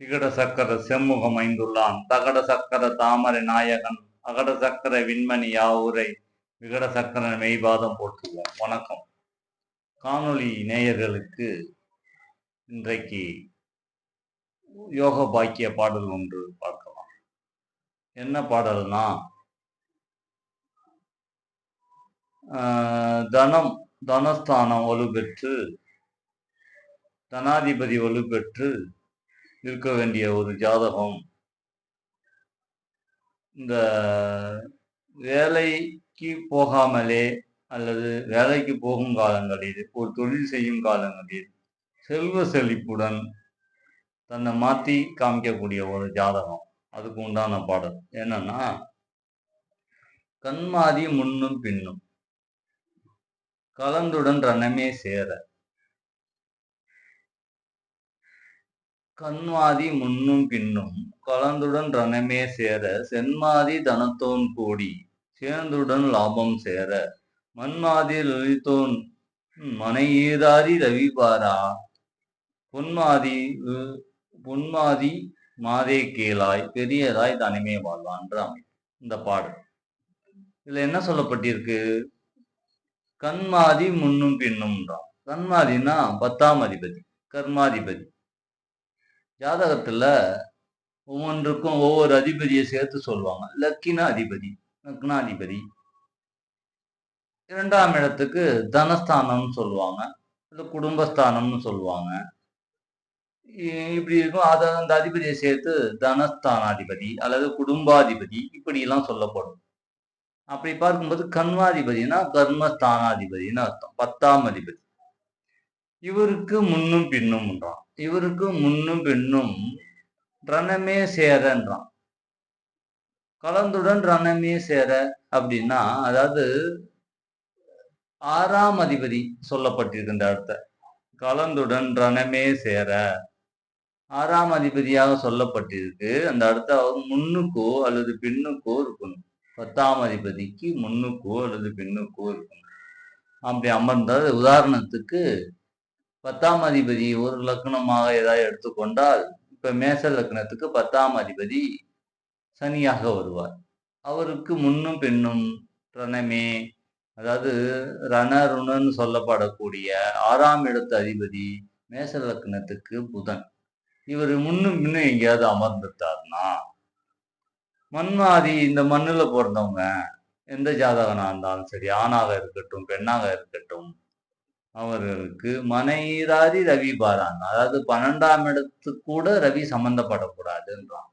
திகட சக்கர செம்முகம் ஐந்துள்ளான். தகட சக்கர தாமரை நாயகன் அகட சக்கர விண்மணி யாவுரை விகட சக்கர மெய்பாதம் போற்றுவோம். வணக்கம். காணொளி நேயர்களுக்கு இன்றைக்கு யோக பாக்கிய பாடல் ஒன்று பார்க்கலாம். என்ன பாடல்னா தனம் தனஸ்தானம் வலுப்பெற்று தனாதிபதி வலுப்பெற்று இருக்க வேண்டிய ஒரு ஜாதகம். இந்த வேலைக்கு போகாமலே அல்லது வேலைக்கு போகும் காலங்களில் ஒரு தொழில் செய்யும் காலங்களில் செல்வ செழிப்புடன் தன்னை மாற்றி காமிக்கக்கூடிய ஒரு ஜாதகம். அதுக்கு உண்டான பாடல். என்னன்னா கண்மாதி முன்னும் பின்னும் கலந்துடன் ரணமே சேர. கண்வாதி முன்னும் பின்னும் கலந்துடன் ரணமே சேர சென்மாதி தனத்தோன் கூடி சேர்ந்துடன் லாபம் சேர மண்மாதி லலிதோன் மனை ரவிபாரா பொன்மாதி உ- பொன்மாதி மாதே கேளாய் பெரியதாய் தனிமே வாழ்வான்ற அமைப்பு. இந்த பாடல். இதுல என்ன சொல்லப்பட்டிருக்கு? கண்மாதி முன்னும் பின்னும்ன்றான். கண்மாதினா பத்தாம் அதிபதி கர்மாதிபதி. ஜாதகத்துல ஒவ்வொன்றுக்கும் ஒவ்வொரு அதிபதியை சேர்த்து சொல்லுவாங்க. லக்கின அதிபதி லக்னாதிபதி. இரண்டாம் இடத்துக்கு தனஸ்தானம்னு சொல்லுவாங்க. இல்ல குடும்பஸ்தானம்னு சொல்லுவாங்க. இ- இப்படி இருக்கும். அதை அந்த அதிபதியை சேர்த்து தனஸ்தானாதிபதி அல்லது குடும்பாதிபதி இப்படி எல்லாம் சொல்லப்படும். அப்படி பார்க்கும்போது கண்மாதிபதினா கர்மஸ்தானாதிபதினு அர்த்தம். பத்தாம் அதிபதி. இவருக்கு முன்னும் பின்னும்ன்றான் இவருக்கு முன்னும் பின்னும் ரணமே சேரன்றான் கலந்துடன் ரணமே சேர அப்படின்னா அதாவது ஆறாம் அதிபதி சொல்லப்பட்டிருக்கு இந்த இடத்த கலந்துடன் ரணமே சேர ஆறாம் அதிபதியாக சொல்லப்பட்டிருக்கு. அந்த இடத்த அவர் முன்னுக்கோ அல்லது பின்னுக்கோ இருக்கணும். பத்தாம் அதிபதிக்கு முன்னுக்கோ அல்லது பின்னுக்கோ இருக்கணும். அப்படி அமர்ந்தால் உதாரணத்துக்கு பத்தாம் அதிபதி ஒரு லக்னமாக ஏதாவது எடுத்துக்கொண்டால் இப்ப மேச லக்னத்துக்கு பத்தாம் அதிபதி சனியாக வருவார். அவருக்கு முன்னும் பின்னும் ரணமே அதாவது ரணருணன்னு சொல்லப்படக்கூடிய ஆறாம் இடத்து அதிபதி மேச லக்னத்துக்கு புதன். இவர் முன்னும் பின்னும் எங்கேயாவது அமர்ந்துட்டார்னா மண்மாதி இந்த மண்ணுல பிறந்தவங்க எந்த ஜாதகனாக இருந்தாலும் சரி ஆணாக இருக்கட்டும் பெண்ணாக இருக்கட்டும் அவர்களுக்கு மனைதாதி ரவி பாரான். அதாவது பன்னெண்டாம் இடத்து கூட ரவி சம்பந்தப்படக்கூடாதுன்றான்.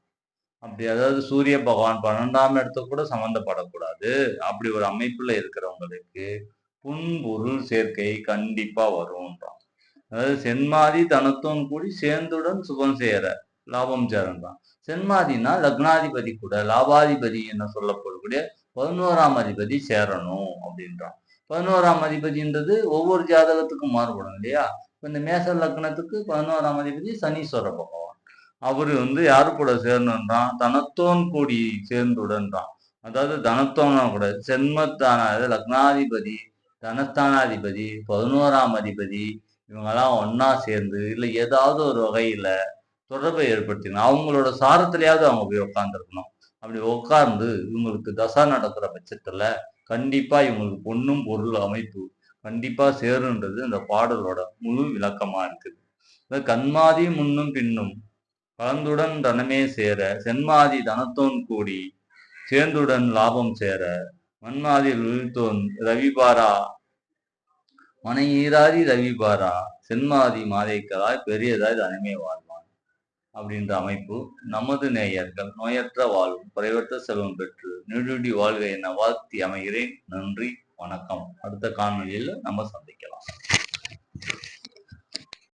அப்படி அதாவது சூரிய பகவான் பன்னெண்டாம் இடத்து கூட சம்பந்தப்படக்கூடாது. அப்படி ஒரு அமைப்புல இருக்கிறவங்களுக்கு புன்பொருள் சேர்க்கை கண்டிப்பா வரும்ன்றான். அதாவது சென்மாதி தனத்தும் கூடி சேர்ந்துடன் சுகம் செய்யற லாபம் சேரன்றான் சென்மாதினா லக்னாதிபதி கூட லாபாதிபதி என்ன சொல்லப்படக்கூடிய பதினோராம் அதிபதி சேரணும் அப்படின்றான். பதினோராம் அதிபதின்றது ஒவ்வொரு ஜாதகத்துக்கும் மாறுபடும் இல்லையா? இந்த மேச லக்னத்துக்கு பதினோராம் அதிபதி சனீஸ்வர பகவான். அவரு வந்து யாரு கூட சேரணுன்றான் தனத்தோன் கூடி சேர்ந்துடன்றான். அதாவது தனத்தோனா கூட சென்மத்தான லக்னாதிபதி தனஸ்தானாதிபதி பதினோராம் அதிபதி இவங்கெல்லாம் ஒன்னா சேர்ந்து இல்லை ஏதாவது ஒரு வகையில தொடர்பை ஏற்படுத்திக்கணும். அவங்களோட சாரத்திலேயாவது அவங்க போய் உட்காந்துருக்கணும் அப்படி உட்கார்ந்து இவங்களுக்கு தசா நடக்கிற பட்சத்துல கண்டிப்பா இவங்களுக்கு பொண்ணும் பொருள் அமைப்பு கண்டிப்பா சேருன்றது இந்த பாடலோட முழு விளக்கமா இருக்குது. இந்த கண்மாதி முன்னும் பின்னும் கலந்துடன் தனமே சேர சென்மாதி தனத்தோன் கூடி சேர்ந்துடன் லாபம் சேர மன்மாதி உழித்தோன் ரவிபாரா மனையீராதி ரவிபாரா சென்மாதி மாதைக்களாய் பெரியதாய் தனமே வாழ் அப்படின்ற அமைப்பு நமது நேயர்கள் நோயற்ற வாழ்வும் குறைவற்ற செல்வம் பெற்று நீடுடி வாழ்க என வாழ்த்தி அமைகிறேன். நன்றி வணக்கம். அடுத்த காணொளியில் நம்ம சந்திக்கலாம்.